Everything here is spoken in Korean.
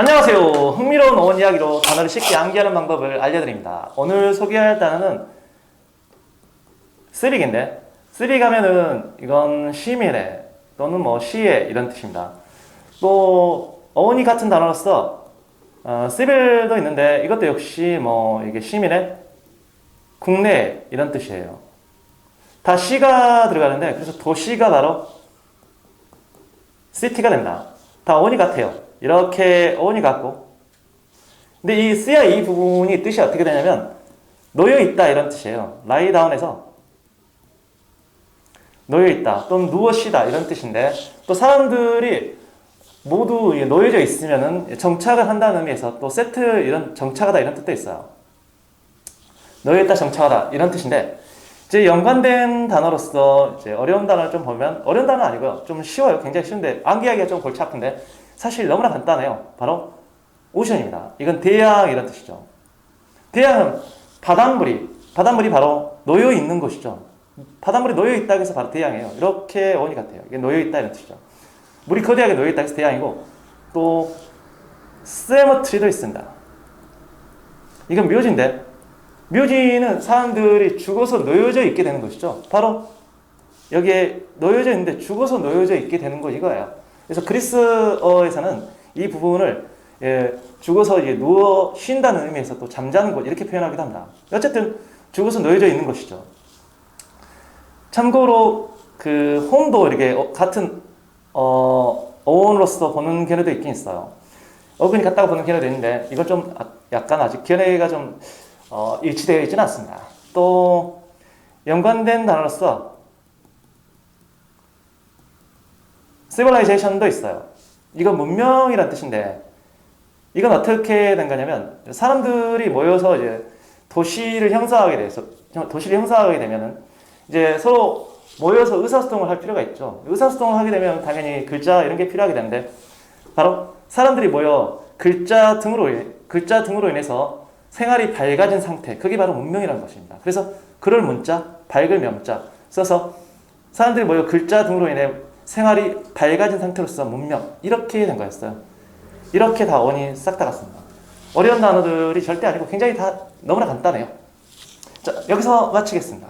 안녕하세요. 흥미로운 어원 이야기로 단어를 쉽게 암기하는 방법을 알려드립니다. 오늘 소개할 단어는 쓰리기인데 쓰리 가면은 이건 시밀해 또는 뭐 시에 이런 뜻입니다. 또 어원이 같은 단어로서 어, 시빌도 있는데 이것도 역시 뭐 이게 시밀해 국내 이런 뜻이에요. 다 시가 들어가는데 그래서 도시가 바로 시티가 된다. 다 어원이 같아요. 이렇게 어원이 같고 근데 이 쓰야 이 부분이 뜻이 어떻게 되냐면 놓여 있다 이런 뜻이에요. 라이 다운에서 놓여 있다 또는 누워 쉬다 이런 뜻인데 또 사람들이 모두 놓여져 있으면은 정착을 한다는 의미에서 또 세트 이런 정착하다 이런 뜻도 있어요. 놓여 있다 정착하다 이런 뜻인데 이제 연관된 단어로서 이제 어려운 단어를 좀 보면 어려운 단어 아니고요. 좀 쉬워요. 굉장히 쉬운데 암기하기가 좀 골치 아픈데 사실 너무나 간단해요. 바로 오션입니다. 이건 대양 이런 뜻이죠. 대양은 바닷물이 바닷물이 바로 놓여 있는 곳이죠. 바닷물이 놓여 있다고 해서 바로 대양이에요. 이렇게 어원이 같아요. 이게 놓여 있다 이런 뜻이죠. 물이 거대하게 놓여 있다고 해서 대양이고 또 세머트리도 있습니다. 이건 묘지인데 묘지는 사람들이 죽어서 놓여져 있게 되는 것이죠. 바로 여기에 놓여져 있는데 죽어서 놓여져 있게 되는 거 이거예요. 그래서 그리스어에서는 이 부분을 예, 죽어서 이제 누워 쉰다는 의미에서 또 잠자는 곳 이렇게 표현하기도 합니다. 어쨌든 죽어서 놓여져 있는 것이죠. 참고로 그 홈도 이렇게 어, 같은 어, 어원으로서 보는 견해도 있긴 있어요. 어근이 같다고 보는 견해도 있는데 이건 좀 아- 약간 아직 견해가 좀 어, 일치되어 있지는 않습니다. 또 연관된 단어로서 civilization도 있어요. 이건 문명이란 뜻인데 이건 어떻게 된 거냐면 사람들이 모여서 이제 도시를 형성하게 돼서 도시를 형성하게 되면은 이제 서로 모여서 의사소통을 할 필요가 있죠. 의사소통을 하게 되면 당연히 글자 이런 게 필요하게 되는데 바로 사람들이 모여 글자 등으로 인- 글자 등으로 인해서 생활이 밝아진 상태 그게 바로 문명이라는 것입니다. 그래서 그럴 문자 밝을 명자 써서 사람들이 모여 글자 등으로 인해 생활이 밝아진 상태로서 문명 이렇게 된 거였어요. 이렇게 다 원이 싹다 같습니다. 어려운 단어들이 절대 아니고 굉장히 다 너무나 간단해요. 자 여기서 마치겠습니다.